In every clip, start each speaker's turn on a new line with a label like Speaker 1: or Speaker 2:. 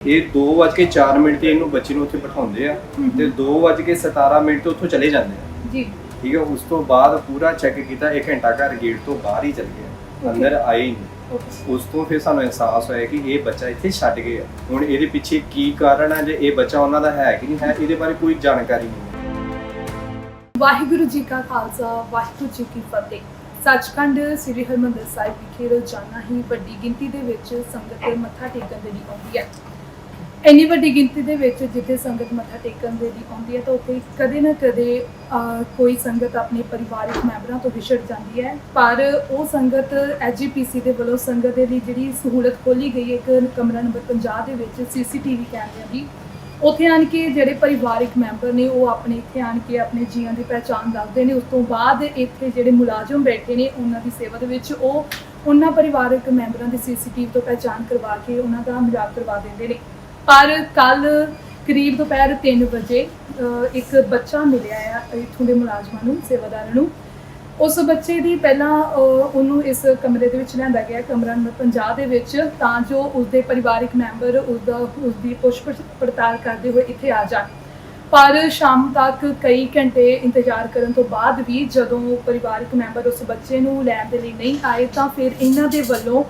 Speaker 1: ਇਹ 2:04 ਮਿੰਟ ਤੇ ਇਹਨੂੰ ਬੱਚੇ ਨੂੰ ਉੱਥੇ ਬਿਠਾਉਂਦੇ ਆ ਤੇ 2:17 ਮਿੰਟ ਤੇ ਉੱਥੋਂ ਚਲੇ ਜਾਂਦੇ ਆ।
Speaker 2: ਜੀ।
Speaker 1: ਠੀਕ ਹੈ ਉਸ ਤੋਂ ਬਾਅਦ ਪੂਰਾ ਚੈੱਕ ਕੀਤਾ 1 ਘੰਟਾ ਘਰ ਗੇਟ ਤੋਂ ਬਾਹਰ ਹੀ ਚਲ ਗਿਆ। ਅੰਦਰ ਆਏ ਹੀ ਨਹੀਂ। ਉਸ ਤੋਂ ਫਿਰ ਸਾਨੂੰ ਅਹਿਸਾਸ ਹੋਇਆ ਕਿ ਇਹ ਬੱਚਾ ਇੱਥੇ ਛੱਡ ਗਏ ਆ ਹੁਣ ਇਹਦੇ ਪਿੱਛੇ ਕੀ ਕਾਰਨ ਹੈ ਜੇ ਇਹ ਬੱਚਾ ਉਹਨਾਂ ਦਾ ਹੈ ਕਿ ਨਹੀਂ ਹੈ ਇਹਦੇ ਬਾਰੇ ਕੋਈ ਜਾਣਕਾਰੀ ਨਹੀਂ।
Speaker 2: ਵਾਹਿਗੁਰੂ ਜੀ ਕਾ ਖਾਲਸਾ ਵਾਹਿਗੁਰੂ ਜੀ ਕੀ ਫਤਿਹ। ਸੱਚਖੰਡ ਸ੍ਰੀ ਹਰਿਮੰਦਰ ਸਾਹਿਬ ਵਿਖੇ ਰੋਜ਼ਾਨਾ ਹੀ ਵੱਡੀ ਗਿਣਤੀ ਦੇ ਵਿੱਚ ਸੰਗਤ ਮੱਥਾ ਟੇਕਣ ਦੇ ਲਈ ਆਉਂਦੀ ਹੈ। ਇੰਨੀ ਵੱਡੀ ਗਿਣਤੀ ਦੇ ਵਿੱਚ ਜਿੱਥੇ ਸੰਗਤ ਮੱਥਾ ਟੇਕਣ ਦੇ ਲਈ ਆਉਂਦੀ ਹੈ ਤਾਂ ਉੱਥੇ ਕਦੇ ਨਾ ਕਦੇ ਅਹ, ਕੋਈ ਸੰਗਤ ਆਪਣੇ ਪਰਿਵਾਰਕ ਮੈਂਬਰਾਂ ਤੋਂ ਵਿਛੜ ਜਾਂਦੀ ਹੈ। ਪਰ ਉਹ ਸੰਗਤ ਐਜੀਪੀਸੀ ਦੇ ਵੱਲੋਂ ਸੰਗਤ ਦੇ ਲਈ ਜਿਹੜੀ ਸਹੂਲਤ ਖੋਲੀ ਗਈ ਹੈ ਇੱਕ ਕਮਰਾ ਨੰਬਰ 50 ਦੇ ਵਿੱਚ ਸੀਸੀਟੀਵੀ ਕੈਮਰਿਆਂ ਦੀ। ਉੱਥੇ ਆਣ ਕੇ ਜਿਹੜੇ ਪਰਿਵਾਰਕ ਮੈਂਬਰ ਨੇ ਉਹ ਆਪਣੇ ਇੱਥੇ ਆਣ ਕੇ ਆਪਣੇ ਜੀਆਂ ਦੀ ਪਹਿਚਾਣ ਦੱਸਦੇ ਨੇ। ਉਸ ਤੋਂ ਬਾਅਦ ਇੱਥੇ ਜਿਹੜੇ ਮੁਲਾਜ਼ਮ ਬੈਠੇ ਨੇ ਉਹਨਾਂ ਦੀ ਸੇਵਾ ਦੇ ਵਿੱਚ ਉਹ ਉਹਨਾਂ ਪਰਿਵਾਰਕ ਮੈਂਬਰਾਂ ਦੀ ਸੀਸੀਟੀਵੀ ਤੋਂ ਪਹਿਚਾਣ ਕਰਵਾ ਕੇ ਉਹਨਾਂ ਦਾ ਮਜ਼ਾਕ ਕਰਵਾ ਦਿੰਦੇ ਨੇ। ਪਰ ਕੱਲ ਕਰੀਬ ਦੁਪਹਿਰ 3 ਵਜੇ ਅਹ, ਇੱਕ ਬੱਚਾ ਮਿਲਿਆ ਆ ਇੱਥੋਂ ਦੇ ਮੁਲਾਜ਼ਮਾਂ ਨੂੰ ਸੇਵਾਦਾਰਾਂ ਨੂੰ। ਉਸ ਬੱਚੇ ਦੀ ਪਹਿਲਾਂ ਅਹ, ਉਹਨੂੰ ਇਸ ਕਮਰੇ ਦੇ ਵਿੱਚ ਲਿਆਂਦਾ ਗਿਆ ਕਮਰਾ ਨੰਬਰ 50 ਦੇ ਵਿੱਚ ਤਾਂ ਜੋ ਉਸਦੇ ਪਰਿਵਾਰਿਕ ਮੈਂਬਰ ਉਸਦਾ ਉਸਦੀ ਪੁੱਛ ਪੜਤ- ਪੜਤਾਲ ਕਰਦੇ ਹੋਏ ਇੱਥੇ ਆ ਜਾਣ। ਪਰ ਸ਼ਾਮ ਤੱਕ ਕਈ ਘੰਟੇ ਇੰਤਜ਼ਾਰ ਕਰਨ ਤੋਂ ਬਾਅਦ ਵੀ ਜਦੋਂ ਪਰਿਵਾਰਕ ਮੈਂਬਰ ਉਸ ਬੱਚੇ ਨੂੰ ਲੈਣ ਦੇ ਲਈ ਨਹੀਂ ਆਏ ਤਾਂ ਫਿਰ ਇਹਨਾਂ ਦੇ ਵੱਲੋਂ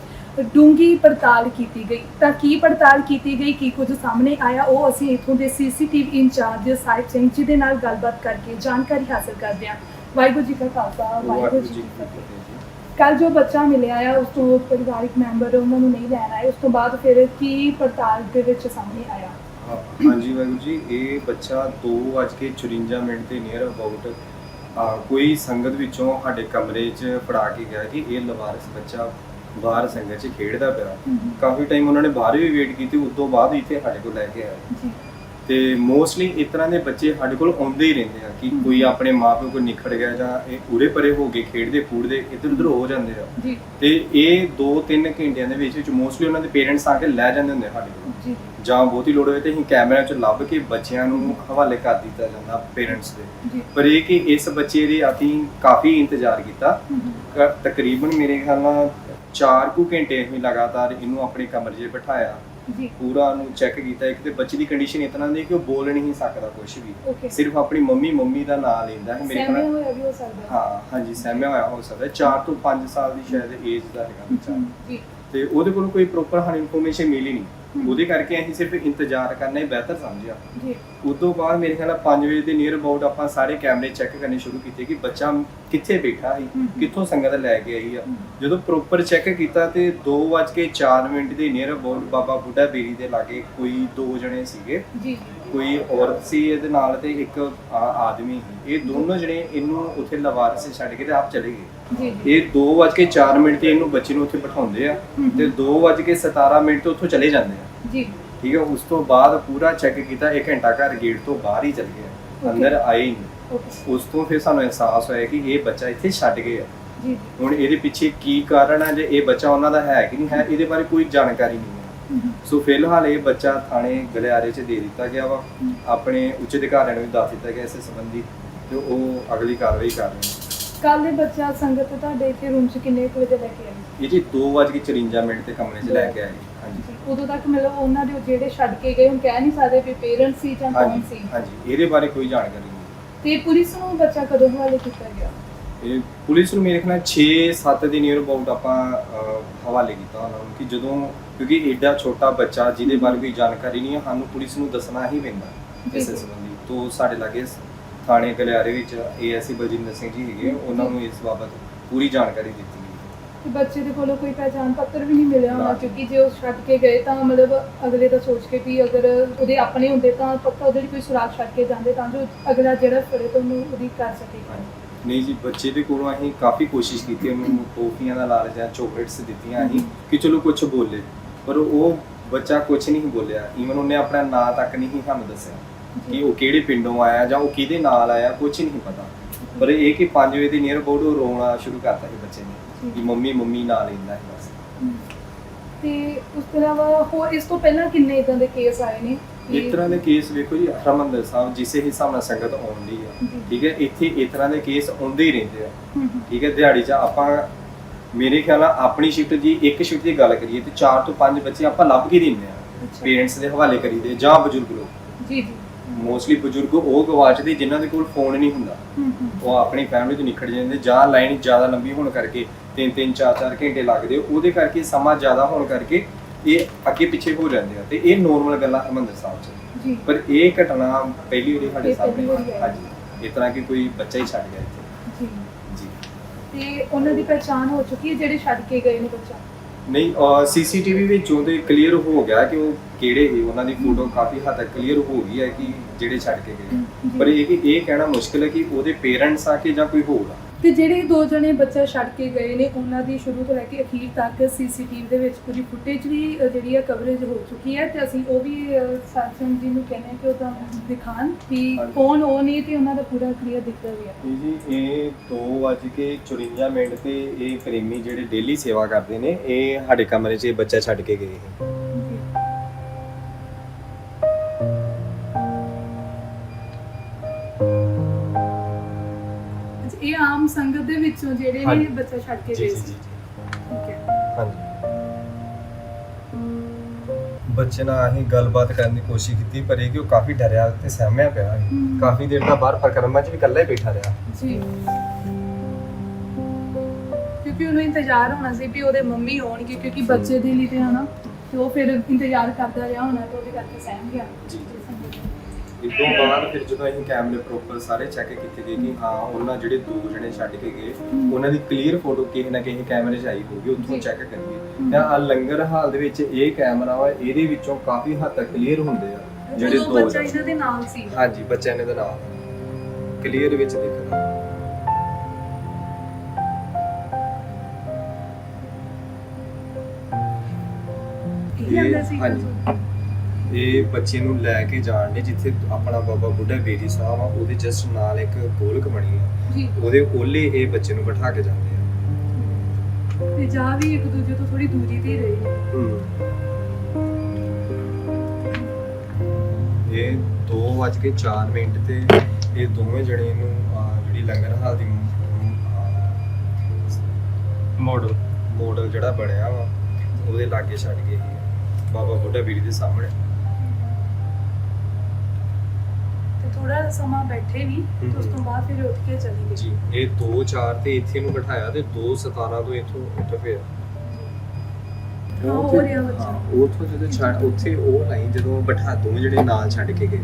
Speaker 2: ਡੂੰਗੀ ਪੜਤਾਲ ਕੀਤੀ ਗਈ। ਤਾਂ ਕੀ ਪੜਤਾਲ ਕੀਤੀ ਗਈ, ਕੀ ਕੁਝ ਸਾਹਮਣੇ ਆਇਆ, ਉਹ ਅਸੀਂ ਇਥੋਂ ਦੇ ਸੀਸੀਟੀਵੀ ਇੰਚਾਰਜ ਸਾਹਿਬ ਸਿੰਘ ਜੀ ਦੇ ਨਾਲ ਗੱਲਬਾਤ ਕਰਕੇ ਜਾਣਕਾਰੀ ਹਾਸਲ ਕਰਦੇ ਹਾਂ। ਵਾਹਿਗੁਰੂ ਜੀ ਕਾ ਖਾਲਸਾ, ਵਾਹਿਗੁਰੂ ਜੀ ਕੀ ਫਤਿਹ। ਕੱਲ ਜੋ ਬੱਚਾ ਮਿਲਿਆ ਆ, ਉਸ ਤੋਂ ਪਰਿਵਾਰਿਕ ਮੈਂਬਰ ਉਹਨਾਂ ਨੂੰ ਨਹੀਂ ਲੈਣ ਆਏ, ਉਸ ਤੋਂ ਬਾਅਦ ਫਿਰ ਕੀ ਪੜਤਾਲ ਦੇ ਵਿੱਚ ਸਾਹਮਣੇ ਆਇਆ?
Speaker 1: ਹਾਂਜੀ ਵਾਹਿਗੁਰੂ ਜੀ, ਇਹ ਬੱਚਾ 2:54 ਮਿੰਟ ਤੇ ਨੀਅਰ ਅਬਾਊਟ ਕੋਈ ਸੰਗਤ ਵਿੱਚੋਂ ਸਾਡੇ ਕਮਰੇ 'ਚ ਫੜਾ ਕੇ ਗਿਆ ਕਿ ਇਹ ਲਵਾਰਸ ਬੱਚਾ ਬਾਹਰ ਸੰਗਤ 'ਚ ਖੇਡਦਾ ਪਿਆ। ਕਾਫੀ ਟਾਈਮ ਉਹਨਾਂ ਨੇ ਬਾਹਰ ਵੀ ਵੇਟ ਕੀਤੀ ਉਸ ਤੋਂ ਬਾਅਦ ਇੱਥੇ ਸਾਡੇ ਕੋਲ ਲੈ ਕੇ ਆਏ। ਤੇ ਮੋਸਟਲੀ ਇਸ ਤਰ੍ਹਾਂ ਦੇ ਬੱਚੇ ਸਾਡੇ ਕੋਲ ਆਉਂਦੇ ਹੀ ਰਹਿੰਦੇ ਆ ਕਿ ਕੋਈ ਆਪਣੇ ਮਾਪੇ ਕੋਲ ਨਿਖੜ ਗਿਆ ਜਾਂ ਇਹ ਉਰੇ ਪਰੇ ਹੋ ਕੇ ਖੇਡਦੇ ਕੂਦਦੇ ਇੱਧਰ ਉੱਧਰ ਹੋ ਜਾਂਦੇ ਆ। ਤੇ ਇਹ 2-3 ਘੰਟਿਆਂ ਦੇ ਵਿੱਚ ਵਿੱਚ ਮੋਸਟਲੀ ਉਹਨਾਂ ਦੇ ਪੇਰੈਂਟਸ ਆ ਕੇ ਲੈ ਜਾਂਦੇ ਹੁੰਦੇ ਸਾਡੇ ਕੋਲ।
Speaker 2: ਜੀ।
Speaker 1: ਬਹੁਤੀ ਲੋੜ ਹੋਵੇ ਤੇ ਅਸੀਂ ਕੈਮਰਿਆਂ 'ਚ ਲੱਭ ਕੇ ਬੱਚਿਆਂ ਨੂੰ ਹਵਾਲੇ ਕਰ ਦਿੱਤਾ ਜਾਂਦਾ ਪੇਰੈਂਟਸ ਦੇ। ਪਰ ਇਹ ਕਿ ਇਸ ਬੱਚੇ ਦੇ ਅਸੀਂ ਕਾਫੀ ਇੰਤਜ਼ਾਰ ਕੀਤਾ। ਤਕਰੀਬਨ ਮੇਰੇ ਖਿਆਲ ਨਾਲ 4 ਕੁ ਘੰਟੇ ਅਸੀਂ ਲਗਾਤਾਰ ਇਹਨੂੰ ਆਪਣੇ ਕਮਰੇ 'ਚ ਬਿਠਾਇਆ।
Speaker 2: ਜੀ।
Speaker 1: ਪੂਰਾ ਉਹਨੂੰ ਚੈੱਕ ਕੀਤਾ ਇੱਕ ਤੇ ਬੱਚੇ ਦੀ ਕੰਡੀਸ਼ਨ ਇਤਨਾ ਦੀ ਕਿ ਉਹ ਬੋਲ ਨਹੀਂ ਸਕਦਾ ਕੁਝ ਵੀ। ਸਿਰਫ ਆਪਣੀ ਮੰਮੀ ਮੰਮੀ ਦਾ ਨਾਮ ਲੈਂਦਾ ਹੈ ਮੇਰੇ
Speaker 2: ਸਹਿਮੇ ਹੋਇਆ ਵੀ ਹੋ ਸਕਦਾ। ਹੈ।
Speaker 1: ਹਾਂ ਹਾਂਜੀ ਸਹਿਮਿਆ ਹੋਇਆ ਹੋ ਸਕਦਾ। 4 ਤੋਂ 5 ਸਾਲ ਦੀ ਸ਼ਾਇਦ ਏਜ ਦਾ ਹੈਗਾ ਬੱਚਾ।
Speaker 2: ਜੀ।
Speaker 1: ਤੇ ਉਹਦੇ ਕੋਲ ਕੋਈ ਪ੍ਰੋਪਰ ਹਾਂ ਇਨਫੋਰਮੇਸ਼ਨ ਮਿਲੀ ਨਹੀਂ। ਉਹਦੇ ਕਰਕੇ ਅਸੀਂ ਸਿਰਫ ਇੰਤਜ਼ਾਰ ਕਰਨਾ ਹੀ ਬਿਹਤਰ ਸਮਝਿਆ
Speaker 2: ਜੀ।
Speaker 1: ਉਸ ਤੋਂ ਬਾਅਦ ਮੇਰੇ ਖਿਆਲ ਨਾਲ 5 ਵਜੇ ਦੇ ਨੀਅਰ ਅਬਾਊਟ ਆਪਾਂ ਸਾਰੇ ਕੈਮਰੇ ਚੈੱਕ ਕਰਨੇ ਸ਼ੁਰੂ ਕੀਤੇ ਕਿ ਬੱਚਾ ਕਿੱਥੇ ਬੈਠਾ
Speaker 2: ਹਮ।
Speaker 1: ਕਿੱਥੋਂ ਸੰਗਤ ਲੈ ਕੇ ਆਈ ਆ। ਜਦੋਂ ਪ੍ਰੋਪਰ ਚੈੱਕ ਕੀਤਾ ਤੇ 2:04 ਮਿੰਟ ਦੇ ਨੀਅਰ ਅਬਾਊਟ ਬਾਬਾ ਬੁੱਢਾ ਬੇਰੀ ਦੇ ਲਾਗੇ ਕੋਈ ਦੋ ਜਣੇ ਸੀਗੇ।
Speaker 2: ਜੀ।
Speaker 1: ਕੋਈ ਔਰਤ ਸੀ ਇਹਦੇ ਨਾਲ ਤੇ ਇੱਕ ਆਦਮੀ ਸੀ। ਇਹ ਦੋਨੋਂ ਜਣੇ ਇਹਨੂੰ ਉੱਥੇ ਲਵਾਰਸ ਛੱਡ ਕੇ ਤੇ ਆਪ ਚਲੇ ਗਏ।
Speaker 2: ਜੀ।
Speaker 1: ਇਹ 2:04 ਮਿੰਟ ਤੇ ਇਹਨੂੰ ਬੱਚੇ ਨੂੰ ਉੱਥੇ ਬਿਠਾਉਂਦੇ ਆ। ਤੇ 2:17 ਮਿੰਟ ਤੇ ਉੱਥੋਂ ਚਲੇ ਜਾਂਦੇ ਆ।
Speaker 2: ਜੀ।
Speaker 1: ਠੀਕ ਹੈ ਉਸ ਤੋਂ ਬਾਅਦ ਪੂਰਾ ਚੈੱਕ ਕੀਤਾ 1 ਘੰਟਾ ਘਰ ਗੇਟ ਤੋਂ ਬਾਹਰ ਹੀ ਚਲ ਗਿਆ ਅੰਦਰ ਆਏ ਹੀ ਨਹੀਂ। ਉਸ ਤੋਂ ਫਿਰ ਸਾਨੂੰ ਅਹਿਸਾਸ ਹੋਇਆ ਕਿ ਇਹ ਬੱਚਾ ਇੱਥੇ ਛੱਡ ਗਏ ਆ।
Speaker 2: ਜੀ
Speaker 1: ਹੁਣ ਇਹਦੇ ਪਿੱਛੇ ਕੀ ਕਾਰਨ ਹੈ ਜੇ ਇਹ ਬੱਚਾ ਉਹਨਾਂ ਦਾ ਹੈ ਕਿ ਨਹੀਂ ਹੈ ਇਹਦੇ ਬਾਰੇ ਕੋਈ ਜਾਣਕਾਰੀ ਨਹੀਂ ਹੈ ਸੋ ਫਿਲਹਾਲ ਇਹ ਬੱਚਾ ਥਾਣੇ ਗਲਿਆਰੇ 'ਚ ਦੇ ਦਿੱਤਾ ਗਿਆ ਵਾ। ਆਪਣੇ ਉੱਚ ਅਧਿਕਾਰੀਆਂ ਨੂੰ ਵੀ ਦੱਸ ਦਿੱਤਾ ਗਿਆ ਇਸ ਸੰਬੰਧੀ ਤੇ ਉਹ ਅਗਲੀ ਕਾਰਵਾਈ ਕਰ ਰਹੇ ਨੇ।
Speaker 2: ਕੱਲ ਦੇ ਬੱਚਾ ਸੰਗਤ ਤੁਹਾਡੇ ਇੱਥੇ ਰੂਮ 'ਚ ਕਿੰਨੇ ਕੁ ਵਜੇ ਲੈ ਕੇ ਆਈ?
Speaker 1: ਇਹ ਜੀ 2:54 ਮਿੰਟ ਤੇ ਕਮਰੇ 'ਚ ਲੈ ਕੇ ਆਏ ਹਾਂਜੀ।
Speaker 2: ਉਦੋਂ ਤੱਕ ਮਤਲਬ ਉਹਨਾਂ ਦੇ ਜਿਹੜੇ ਛੱਡ ਕੇ ਗਏ ਹੁਣ ਕਹਿ ਨਹੀਂ ਸਕਦੇ ਵੀ ਪੇਰੈਂਟਸ ਸੀ ਜਾਂ ਕੌਣ ਸੀ?
Speaker 1: ਹਾਂਜੀ ਇਹਦੇ ਬਾਰੇ ਕੋਈ ਜਾਣਕਾਰੀ ਨਹੀਂ।
Speaker 2: ਤੇ ਪੁਲਿਸ ਨੂੰ ਬੱਚਾ ਕਦੋਂ ਹਵਾਲੇ ਕੀਤਾ ਗਿਆ?
Speaker 1: ਇਹ ਪੁਲਿਸ ਨੂੰ ਮੇਰੇ ਖਿਆਲ 6-7 ਦੇ ਨੀਅਰ ਅਬਾਊਟ ਆਪਾਂ ਅਹ, ਹਵਾਲੇ ਕੀਤਾ ਉਹਨਾਂ ਨੂੰ ਕਿ ਜਦੋਂ ਕਿਉਂਕਿ ਏਡਾ ਛੋਟਾ ਬੱਚਾ ਜਿਹਦੇ ਬਾਰੇ ਕੋਈ ਜਾਣਕਾਰੀ ਨਹੀਂ ਹੈ ਸਾਨੂੰ ਪੁਲਿਸ ਨੂੰ ਦੱਸਣਾ ਹੀ ਪੈਂਦਾ ਇਸ
Speaker 2: ਜੀ।
Speaker 1: ਸੰਬੰਧੀ ਤੋਂ ਸਾਡੇ ਲਾਗੇ ਥਾਣੇ ਗਲਿਆਰੇ ਵਿੱਚ ਏਐਸਸੀ ਬਲਜਿੰਦਰ ਸਿੰਘ ਜੀ ਹੈਗੇ ਉਹਨਾਂ ਨੂੰ ਇਸ ਬਾਬਤ ਪੂਰੀ ਜਾਣਕਾਰੀ ਦਿੱਤੀ ਗਈ।
Speaker 2: ਤੇ ਬੱਚੇ ਦੇ ਕੋਲੋਂ ਕੋਈ ਪਹਿਚਾਣ ਪੱਤਰ ਵੀ ਨਹੀਂ ਮਿਲਿਆ ਹੋਣਾ
Speaker 1: ਨਾ।
Speaker 2: ਕਿਉਂਕਿ ਜੇ ਉਹ ਛੱਡ ਕੇ ਗਏ ਤਾਂ ਮਤਲਬ ਅਗਲੇ ਦਾ ਸੋਚ ਕੇ ਵੀ ਅਗਰ ਉਹਦੇ ਆਪਣੇ ਹੁੰਦੇ ਤਾਂ ਪੱਕਾ ਉਹਦੇ ਲਈ ਕੋਈ ਸੁਰਾਗ ਛੱਡ ਕੇ ਜਾਂਦੇ ਤਾਂ ਜੋ ਅਗਲਾ ਜਿਹੜਾ ਫੜੇ ਤੋਂ ਉਹਨੂੰ ਉਹਦੀ ਕਰ ਸਕੇ।
Speaker 1: ਨਹੀਂ ਜੀ ਬੱਚੇ ਦੇ ਕੋਲੋਂ ਅਸੀਂ ਕਾਫੀ ਕੋਸ਼ਿਸ਼ ਕੀਤੀ ਉਹਨੂੰ ਟੋਫੀਆਂ ਦਾ ਲਾਲਚ ਜਾਂ ਚੋਕਲੇਟਸ ਦਿੱਤੀਆਂ ਅਸੀਂ ਕਿ ਚਲੋ ਕੁਝ ਬੋਲੇ। ਪਰ ਉਹ ਬੱਚਾ ਕੁਝ ਨਹੀਂ ਬੋਲਿਆ। ਈਵਨ ਉਹਨੇ ਆਪਣਾ ਨਾਂ ਤੱਕ ਨਹੀਂ ਸਾਨੂੰ ਦੱਸਿਆ। ਕਿ ਉਹ ਕਿਹੜੇ ਪਿੰਡੋਂ ਆਇਆ ਜਾਂ ਉਹ ਕਿਹਦੇ ਨਾਲ ਆਇਆ ਕੁਝ ਨਹੀਂ ਪਤਾ। ਪਰ ਇਹ ਕਿ 5 ਵਜੇ ਦੇ ਨੀਅਰ ਅਬਾਊਟ ਉਹ ਰੋਣਾ ਸ਼ੁਰੂ ਕਰਤਾ ਸੀ ਬੱਚੇ ਨੇ ਕਿ ਮੰਮੀ ਮੰਮੀ ਨਾਲ ਲੈਂਦਾ ਹੈ ਬਸ।
Speaker 2: ਤੇ ਉਸ ਤੋਂ ਇਲਾਵਾ ਹੋਰ ਇਸ ਤੋਂ ਪਹਿਲਾਂ ਕਿੰਨੇ ਇਦਾਂ ਦੇ ਕੇਸ ਆਏ ਨੇ?
Speaker 1: ਇਸ ਤਰ੍ਹਾਂ ਦੇ ਕੇਸ ਵੇਖੋ ਜੀ ਹਰਮੰਦਰ ਸਾਹਿਬ ਜਿਸੇ ਹਿਸਾਬ ਨਾਲ ਸੰਗਤ ਆਉਂਦੀ ਆ। ਠੀਕ ਹੈ? ਇੱਥੇ ਇਸ ਤਰ੍ਹਾਂ ਦੇ ਕੇਸ ਆਉਂਦੇ ਹੀ ਰਹਿੰਦੇ ਆ। ਠੀਕ ਹੈ? ਦਿਹਾੜੀ 'ਚ ਆਪਾਂ ਮੇਰੇ ਖਿਆਲ ਨਾਲ ਆਪਣੀ ਸ਼ਿਫਟ ਦੀ ਇੱਕ ਸ਼ਿਫਟ ਦੀ ਗੱਲ ਕਰੀਏ ਤੇ 4 ਤੋਂ 5 ਬੱਚੇ ਆਪਾਂ ਲੱਭ ਕੇ ਦਿੰਦੇ ਆ। ਪੇਰੈਂਟਸ ਦੇ ਹਵਾਲੇ ਕਰੀਦੇ ਜਾਂ ਬਜ਼ੁਰਗ ਲੋਕ।
Speaker 2: ਜੀ ਜੀ।
Speaker 1: ਮੋਸਟਲੀ ਬਜ਼ੁਰਗ ਉਹ ਗਵਾਚਦੇ ਜਿਨ੍ਹਾਂ ਦੇ ਕੋਲ ਫੋਨ ਨਹੀਂ ਹੁੰਦਾ। ਉਹ ਆਪਣੀ ਫੈਮਿਲੀ ਤੋਂ ਨਿਖੜ ਜਾਂਦੇ ਜਾਂ ਲਾਈਨ ਜ਼ਿਆਦਾ ਲੰਬੀ ਹੋਣ ਕਰਕੇ 3-3 4-4 ਘੰਟੇ ਲੱਗਦੇ ਉਹਦੇ ਕਰਕੇ ਸਮਾਂ ਜ਼ਿਆਦਾ ਹੋਣ ਕਰਕੇ ਇਹ ਅੱਗੇ ਪਿੱਛੇ ਹੋ ਜਾਂਦੇ ਆ। ਤੇ ਇਹ ਨੋਰਮਲ ਗੱਲਾਂ ਹਰਮੰਦਰ ਸਾਹਿਬ 'ਚ। ਪਰ ਇਹ ਘਟਨਾ ਪਹਿਲੀ ਵਾਰੀ ਸਾਡੇ ਸਾਹਮਣੇ। ਹਾਂਜੀ। ਇਸ ਤਰ੍ਹਾਂ ਕਿ ਕੋਈ ਬੱਚਾ ਹੀ ਛੱਡ ਗਿਆ ਇੱਥੇ।
Speaker 2: ਜੀ।
Speaker 1: ਜੀ।
Speaker 2: ਤੇ ਉਹਨਾਂ ਦੀ ਪਛਾਣ ਹੋ ਚੁੱਕੀ ਹੈ ਜਿਹੜੇ ਛੱਡ ਕੇ ਗਏ ਨੇ ਬੱਚਾ?
Speaker 1: ਨਹੀਂ ਸੀਸੀਟੀਵੀ ਵਿੱਚੋਂ ਤੇ ਕਲੀਅਰ ਹੋ ਗਿਆ ਕਿ ਉਹ ਕਿਹੜੇ ਸੀ ਉਹਨਾਂ ਦੀ ਫੋਟੋ ਕਾਫੀ ਹੱਦ ਤੱਕ ਕਲੀਅਰ ਹੋ ਗਈ ਹੈ ਕਿ ਜਿਹੜੇ ਛੱਡ ਕੇ ਗਏ। ਪਰ ਇਹ ਕਿ ਇਹ ਕਹਿਣਾ ਮੁਸ਼ਕਿਲ ਹੈ ਕਿ ਉਹਦੇ ਪੇਰੈਂਟਸ ਆ ਕਿ ਜਾਂ ਕੋਈ ਹੋਰ ਆ
Speaker 2: ਤੇ ਜਿਹੜੇ ਦੋ ਜਣੇ ਬੱਚਾ ਛੱਡ ਕੇ ਗਏ ਨੇ ਉਹਨਾਂ ਦੀ ਸ਼ੁਰੂ ਤੋਂ ਲੈ ਕੇ ਅਖੀਰ ਤੱਕ ਸੀਸੀਟੀਵੀ ਦੇ ਵਿੱਚ ਪੂਰੀ ਫੁਟੇਜ ਵੀ ਜਿਹੜੀ ਹੈ ਕਵਰੇਜ ਹੋ ਚੁੱਕੀ ਹੈ ਤੇ ਅਸੀਂ ਉਹ ਵੀ ਸਾਜਨ ਜੀ ਨੂੰ ਕਹਿੰਦੇ ਹਾਂ ਕਿ ਉਹ ਤਾਂ ਦਿਖਾਣ ਕਿ। ਕੌਣ ਉਹ ਨੇ ਤੇ ਉਹਨਾਂ ਦਾ ਪੂਰਾ ਕਲੀਅਰ ਦਿਖਦਾ ਵੀ ਹੈ
Speaker 1: ਇਹ ਜੀ ਇਹ 2:54 ਮਿੰਟ ਤੇ ਇਹ ਪ੍ਰੇਮੀ ਜਿਹੜੇ ਡੇਲੀ ਸੇਵਾ ਕਰਦੇ ਨੇ ਇਹ ਸਾਡੇ ਕਮਰੇ 'ਚ ਇਹ ਬੱਚਾ ਛੱਡ ਕੇ ਗਏ ਸੀ
Speaker 2: ਸੰਗਤ ਦੇ ਵਿੱਚੋਂ ਜਿਹੜੇ ਨੇ
Speaker 1: ਹਾਂਜੀ।
Speaker 2: ਬੱਚਾ ਛੱਡ ਕੇ
Speaker 1: ਜੀ
Speaker 2: ਗਏ
Speaker 1: ਜੀ
Speaker 2: ਸੀ
Speaker 1: ਜੀ
Speaker 2: ਠੀਕ ਹੈ
Speaker 1: ਹਾਂਜੀ ਬੱਚੇ ਨਾਲ ਅਸੀਂ ਗੱਲਬਾਤ ਕਰਨ ਦੀ ਕੋਸ਼ਿਸ਼ ਕੀਤੀ ਪਰ ਇਹ ਕਿ ਉਹ ਕਾਫੀ ਡਰਿਆ ਤੇ ਸਹਿਮਿਆ ਪਿਆ ਸੀ।
Speaker 2: ਹਮ।
Speaker 1: ਕਾਫੀ ਦੇਰ ਦਾ ਬਾਹਰ ਪ੍ਰਕਰਮਾਂ 'ਚ ਵੀ ਇਕੱਲਾ ਹੀ ਬੈਠਾ ਰਿਹਾ
Speaker 2: ਜੀ ਕਿਉਂਕਿ ਉਹਨੂੰ ਇੰਤਜ਼ਾਰ ਹੋਣਾ ਸੀ ਵੀ ਉਹਦੇ ਮੰਮੀ ਆਉਣਗੇ ਕਿਉਂਕਿ ਬੱਚੇ ਦੇ ਲਈ ਤੇ ਹਨਾ ਤੇ ਉਹ ਫਿਰ ਇੰਤਜ਼ਾਰ ਕਰਦਾ ਰਿਹਾ ਹੋਣਾ ਤੇ ਉਹਦੇ ਕਰਕੇ ਸਹਿਮ ਗਿਆ
Speaker 1: ਜੀ। ਇਸ ਤੋਂ ਬਾਅਦ ਫਿਰ ਜਦੋਂ ਅਸੀਂ ਕੈਮਰੇ ਪ੍ਰੋਪਰ ਸਾਰੇ ਚੈੱਕ ਕੀਤੇ ਗਏ ਕਿ ਹਾਂ ਉਹਨਾਂ ਜਿਹੜੇ ਦੋ ਜਣੇ ਛੱਡ ਕੇ ਗਏ। ਉਹਨਾਂ ਦੀ ਕਲੀਅਰ ਫੋਟੋ ਕਿਸੇ ਨਾ ਕਿਸੇ ਕੈਮਰੇ 'ਚ ਆਈ ਹੋਊਗੀ ਉੱਥੋਂ। ਚੈੱਕ ਕਰੀਏ। ਤਾਂ ਆ ਲੰਗਰ ਹਾਲ ਦੇ ਵਿੱਚ ਇਹ ਕੈਮਰਾ ਵਾ ਇਹਦੇ ਵਿੱਚੋਂ ਕਾਫੀ ਹੱਦ ਤੱਕ ਕਲੀਅਰ ਹੁੰਦੇ ਆ ਜਿਹੜੇ ਦੋ
Speaker 2: ਬੱਚਾ ਇਹਨਾਂ ਦੇ ਨਾਲ ਸੀ
Speaker 1: ਹਾਂਜੀ ਬੱਚਿਆਂ ਨੇ ਦਾ ਨਾਮ ਕਲੀਅਰ ਵਿੱਚ ਦਿਖਦਾ
Speaker 2: ਇਹ
Speaker 1: ਹਾਂਜੀ। ਇਹ ਬੱਚੇ ਨੂੰ ਲੈ ਕੇ ਜਾਣ ਦੇ ਜਿੱਥੇ ਆਪਣਾ ਬਾਬਾ ਬੁੱਢਾ ਬੇਰੀ ਸਾਹਿਬ ਆ ਉਹਦੇ ਜਸਟ ਨਾਲ ਇੱਕ ਗੋਲਕ ਬਣੀ ਆ। ਉਹਦੇ ਓਲੇ ਇਹ ਬੱਚੇ ਨੂੰ ਬਿਠਾ ਕੇ ਜਾਂਦੇ ਆ।
Speaker 2: ਤੇ ਜਾ ਵੀ ਇੱਕ ਦੂਜੇ ਤੋਂ ਥੋੜੀ ਦੂਰੀ ਤੇ ਹੀ ਰਹੇ।
Speaker 1: ਇਹ 2:04 ਮਿੰਟ ਤੇ ਇਹ ਦੋਵੇਂ ਜਣੇ ਨੂੰ ਅਹ, ਜਿਹੜੀ ਲੰਗਰ ਹਾਲ ਦੀ ਮਾਡਲ ਮਾਡਲ ਜਿਹੜਾ ਬਣਿਆ ਵਾ ਉਹਦੇ ਲਾਗੇ ਛੱਡ ਗਏ ਬਾਬਾ ਬੁੱਢਾ ਬੀਰੀ ਦੇ ਸਾਹਮਣੇ।
Speaker 2: ਥੋੜਾ ਸਮਾਂ ਬੈਠੇ ਵੀ ਤੇ ਉਸ ਤੋਂ ਬਾਅਦ ਫਿਰ ਉੱਠ ਕੇ ਚਲੀ ਗਈ।
Speaker 1: ਜੀ ਇਹ 2:04 ਤੇ ਇੱਥੇ ਨੂੰ ਬਿਠਾਇਆ ਤੇ 2:17 ਤੋਂ ਇੱਥੋਂ ਉੱਠ ਪਿਆ
Speaker 2: ਹਾਂ, ਹੋ ਰਿਹਾ ਬੱਚਾ।
Speaker 1: ਉੱਥੋਂ ਜਦੋਂ ਛੱਡ ਉੱਥੇ ਉਹ ਲਾਈਨ ਜਦੋਂ ਬਿਠਾ ਦੋਵੇਂ ਜਿਹੜੇ ਨਾਲ ਛੱਡ ਕੇ ਗਏ।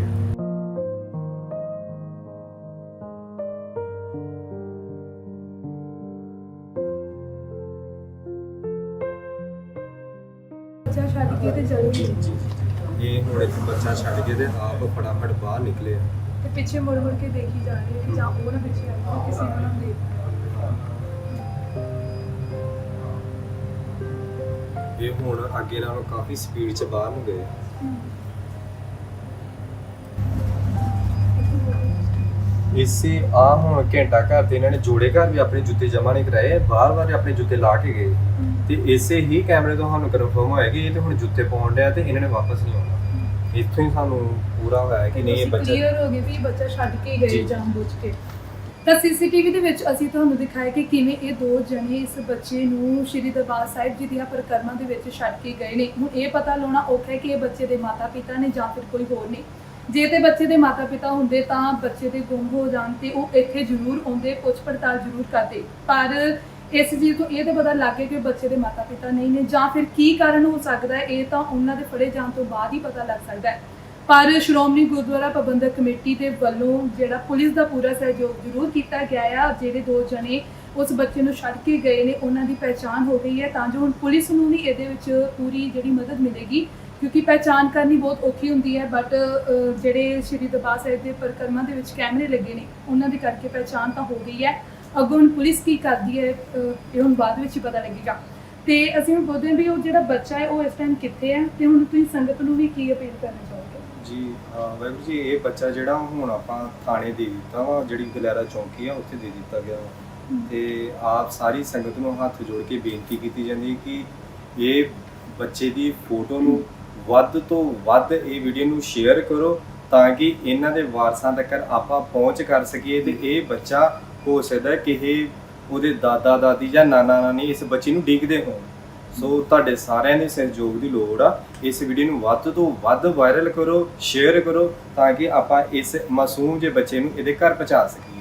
Speaker 2: ਬੱਚਾ ਛੱਡ ਕੇ ਤੇ ਚਲੀ ਗਈ।
Speaker 1: ਇਹ ਹੁਣ ਇੱਕ ਬੱਚਾ ਛੱਡ ਕੇ ਤੇ ਆਪ ਫਟਾਫਟ ਬਾਹਰ ਨਿਕਲੇ ਆ।
Speaker 2: ਤੇ ਪਿੱਛੇ ਮੁੜ ਮੁੜ ਕੇ ਦੇਖੀ ਜਾ ਰਹੀ ਹੈ ਕਿ ਜਾਂ ਉਹ ਨਾ ਪਿੱਛੇ ਆ ਜਾਏ, ਕਿਸੇ ਨੂੰ ਨਾ ਦੇਖ।
Speaker 1: ਇਹ ਹੁਣ ਅੱਗੇ ਨਾਲੋਂ ਕਾਫੀ ਸਪੀਡ 'ਚ ਬਾਹਰ ਨੂੰ ਗਏ। ਇਸੇ ਆ ਹੁਣ ਘੰਟਾ ਘਰ ਤੇ ਇਹਨਾਂ ਨੇ ਜੋੜੇ ਘਰ ਵੀ ਆਪਣੇ ਜੁੱਤੇ ਜਮਾ ਨਹੀਂ ਕਰਾਏ ਬਾਰ-ਬਾਰ ਆਪਣੇ ਜੁੱਤੇ ਲਾ ਕੇ ਗਏ। ਤੇ ਇਸੇ ਹੀ ਕੈਮਰੇ ਤੋਂ ਸਾਨੂੰ ਕਨਫਰਮ ਹੋਇਆ ਕਿ ਇਹ ਤੇ ਹੁਣ ਜੁੱਤੇ ਪਾਉਣ ਡਿਆ ਤੇ ਇਹਨਾਂ ਨੇ ਵਾਪਸ ਨਹੀਂ ਆਉਣਾ। ਇੱਥੋਂ ਹੀ ਸਾਨੂੰ ਪੂਰਾ ਹੋਇਆ ਕਿ ਨਹੀਂ ਇਹ ਬੱਚਾ
Speaker 2: ਕਲੀਅਰ ਹੋ ਗਈ ਵੀ ਬੱਚਾ ਛੱਡ ਕੇ ਗਏ
Speaker 1: ਜੀ।
Speaker 2: ਜਾਣਬੁੱਝ ਕੇ। ਤਾਂ ਸੀਸੀਟੀਵੀ ਦੇ ਵਿੱਚ ਅਸੀਂ ਤੁਹਾਨੂੰ ਦਿਖਾਇਆ ਕਿ ਕਿਵੇਂ ਇਹ ਦੋ ਜਣੇ ਇਸ ਬੱਚੇ ਨੂੰ ਸ਼੍ਰੀ ਦਰਬਾਰ ਸਾਹਿਬ ਜੀ ਦੀਆਂ ਪਰਿਕਰਮਾ ਦੇ ਵਿੱਚ ਛੱਡ ਕੇ ਗਏ ਨੇ। ਹੁਣ ਇਹ ਪਤਾ ਲਾਉਣਾ ਔਖਾ ਹੈ ਕਿ ਇਹ ਬੱਚੇ ਦੇ ਮਾਤਾ-ਪਿਤਾ ਨੇ ਜਾਂ ਫਿਰ ਕੋਈ ਹੋਰ ਨੇ। ਜੇ ਤੇ ਬੱਚੇ ਦੇ ਮਾਤਾ-ਪਿਤਾ ਹੁੰਦੇ ਤਾਂ ਬੱਚੇ ਦੇ ਗੁੰਮ ਹੋ ਜਾਣ ਤੇ ਉਹ ਇੱਥੇ ਜ਼ਰੂਰ ਆਉਂਦੇ ਪੁੱਛ ਪੜਤਾਲ ਜ਼ਰੂਰ ਕਰਦੇ। ਪਰ ਇਸ ਚੀਜ਼ ਤੋਂ ਇਹ ਤਾਂ ਪਤਾ ਲੱਗ ਗਿਆ ਕਿ ਬੱਚੇ ਦੇ ਮਾਤਾ-ਪਿਤਾ ਨਹੀਂ ਨੇ। ਜਾਂ ਫਿਰ ਕੀ ਕਾਰਨ ਹੋ ਸਕਦਾ ਹੈ, ਇਹ ਤਾਂ ਉਹਨਾਂ ਦੇ ਫੜੇ ਜਾਣ ਤੋਂ ਬਾਅਦ ਹੀ ਪਤਾ ਲੱਗ ਸਕਦਾ ਹੈ। ਪਰ ਸ਼੍ਰੋਮਣੀ ਗੁਰਦੁਆਰਾ ਪ੍ਰਬੰਧਕ ਕਮੇਟੀ ਦੇ ਵੱਲੋਂ ਜਿਹੜਾ ਪੁਲਿਸ ਦਾ ਪੂਰਾ ਸਹਿਯੋਗ ਜ਼ਰੂਰ ਕੀਤਾ ਗਿਆ ਆ, ਜਿਹੜੇ ਦੋ ਜਣੇ ਉਸ ਬੱਚੇ ਨੂੰ ਛੱਡ ਕੇ ਗਏ ਨੇ, ਉਹਨਾਂ ਦੀ ਪਹਿਚਾਣ ਹੋ ਗਈ ਹੈ। ਤਾਂ ਜੋ ਹੁਣ ਪੁਲਿਸ ਨੂੰ ਵੀ ਇਹਦੇ ਵਿੱਚ ਪੂਰੀ ਜਿਹੜੀ ਮਦਦ ਮਿਲੇਗੀ। ਕਿਉਂਕਿ ਪਹਿਚਾਣ ਕਰਨੀ ਬਹੁਤ ਔਖੀ ਹੁੰਦੀ ਹੈ ਬਟ ਜਿਹੜੇ ਸ਼੍ਰੀ ਦਰਬਾਰ ਸਾਹਿਬ ਦੇ ਪਰਿਕਰਮਾ ਦੇ ਵਿੱਚ ਕੈਮਰੇ ਲੱਗੇ ਨੇ ਉਹਨਾਂ ਦੀ ਕਰਕੇ ਪਹਿਚਾਣ ਤਾਂ ਹੋ ਗਈ ਹੈ। ਅੱਗੋਂ ਹੁਣ ਪੁਲਿਸ ਕੀ ਕਰਦੀ ਹੈ ਇਹ ਹੁਣ ਬਾਅਦ ਵਿੱਚ ਹੀ ਪਤਾ ਲੱਗੇਗਾ। ਤੇ ਅਸੀਂ ਹੁਣ ਹਾਂ ਵੀ ਉਹ ਜਿਹੜਾ ਬੱਚਾ ਹੈ ਉਹ ਇਸ ਟਾਈਮ ਕਿੱਥੇ ਹੈ? ਤੇ ਹੁਣ ਤੁਸੀਂ ਸੰਗਤ ਨੂੰ ਵੀ ਕੀ ਅਪੀਲ ਕਰਨਾ ਚਾਹੋਗੇ?
Speaker 1: ਜੀ ਵਾਹਿਗੁਰੂ ਜੀ ਇਹ ਬੱਚਾ ਜਿਹੜਾ ਹੁਣ ਆਪਾਂ ਥਾਣੇ ਦੇ ਦਿੱਤਾ ਵਾ ਜਿਹੜੀ ਗਲੈਰਾ ਚੌਂਕੀ ਆ ਉੱਥੇ ਦੇ ਦਿੱਤਾ ਗਿਆ ਤੇ ਆਪ ਸਾਰੀ ਸੰਗਤ ਨੂੰ ਹੱਥ ਜੋੜ ਕੇ ਬੇਨਤੀ ਕੀਤੀ ਜਾਂਦੀ ਹੈ ਕਿ ਇਹ ਬੱਚੇ ਦੀ ਫੋਟੋ ਨੂੰ ਵੱਧ ਤੋਂ ਵੱਧ ਇਹ ਵੀਡੀਓ ਨੂੰ ਸ਼ੇਅਰ ਕਰੋ ਤਾਂ ਕਿ ਇਹਨਾਂ ਦੇ ਵਾਰਸਾਂ ਤੱਕ ਆਪਾਂ ਪਹੁੰਚ ਕਰ ਸਕੀਏ ਤੇ ਇਹ ਬੱਚਾ ਹੋ ਸਕਦਾ ਹੈ ਕਿ ਇਹ ਉਹਦੇ ਦਾਦਾ, ਦਾਦੀ ਜਾਂ ਨਾਨਾ, ਨਾਨੀ ਇਸ ਬੱਚੇ ਨੂੰ ਡਿੱਗਦੇ ਹੋਣ। ਸੋ ਤੁਹਾਡੇ ਸਾਰਿਆਂ ਦੇ ਸਹਿਯੋਗ ਦੀ ਲੋੜ ਆ। ਇਸ ਵੀਡੀਓ ਨੂੰ ਵੱਧ ਤੋਂ ਵੱਧ ਵਾਇਰਲ ਕਰੋ ਸ਼ੇਅਰ ਕਰੋ ਤਾਂ ਕਿ ਆਪਾਂ ਇਸ ਮਾਸੂਮ ਜੇ ਬੱਚੇ ਨੂੰ ਇਹਦੇ ਘਰ ਪਹੁੰਚਾ ਸਕੀਏ।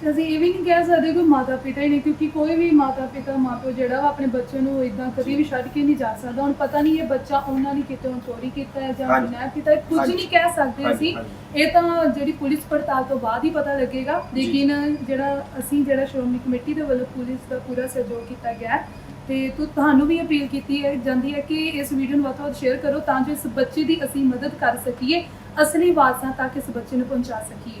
Speaker 2: ਤੇ ਅਸੀਂ ਇਹ ਵੀ ਨਹੀਂ ਕਹਿ ਸਕਦੇ ਕੋਈ ਮਾਤਾ ਪਿਤਾ ਹੀ ਨਹੀਂ ਕਿਉਂਕਿ ਕੋਈ ਵੀ ਮਾਤਾ ਪਿਤਾ ਮਾਪਿਓ ਜਿਹੜਾ ਵਾ ਆਪਣੇ ਬੱਚੇ ਨੂੰ ਇਦਾਂ ਕਦੀ ਵੀ ਛੱਡ ਕੇ ਨਹੀਂ ਜਾ ਸਕਦਾ ਹੁਣ ਪਤਾ ਨਹੀਂ ਇਹ ਬੱਚਾ ਉਹਨਾਂ ਨੇ ਕਿਤੇ ਚੋਰੀ ਕੀਤਾ ਹੈ ਜਾਂ
Speaker 1: ਹਾਂਜੀ।
Speaker 2: ਕੀਤਾ ਹੈ ਕੁਝ
Speaker 1: ਹਾਂਜੀ।
Speaker 2: ਨਹੀਂ ਕਹਿ ਸਕਦੇ
Speaker 1: ਹਾਂਜੀ,
Speaker 2: ਅਸੀਂ
Speaker 1: ਹਾਂਜੀ।
Speaker 2: ਇਹ ਤਾਂ ਜਿਹੜੀ ਪੁਲਿਸ ਪੜਤਾਲ ਤੋਂ ਬਾਅਦ ਹੀ ਪਤਾ ਲੱਗੇਗਾ
Speaker 1: ਜੀ।
Speaker 2: ਲੇਕਿਨ ਜਿਹੜਾ ਅਸੀਂ ਜਿਹੜਾ ਸ਼੍ਰੋਮਣੀ ਕਮੇਟੀ ਦੇ ਵੱਲੋਂ ਪੁਲਿਸ ਦਾ ਪੂਰਾ ਸਹਿਯੋਗ ਕੀਤਾ ਗਿਆ ਹੈ, ਤੇ ਤੁ- ਤੁਹਾਨੂੰ ਵੀ ਅਪੀਲ ਕੀਤੀ ਹੈ ਜਾਂਦੀ ਹੈ ਕਿ ਇਸ ਵੀਡੀਓ ਨੂੰ ਵੱਧ ਤੋਂ ਵੱਧ ਸ਼ੇਅਰ ਕਰੋ ਤਾਂ ਜੋ ਇਸ ਬੱਚੇ ਦੀ ਅਸੀਂ ਮਦਦ ਕਰ ਸਕੀਏ ਅਸਲੀ ਵਾਰਸਾਂ ਤੱਕ ਇਸ ਬੱਚੇ ਨੂੰ ਪਹੁੰਚਾ ਸਕੀਏ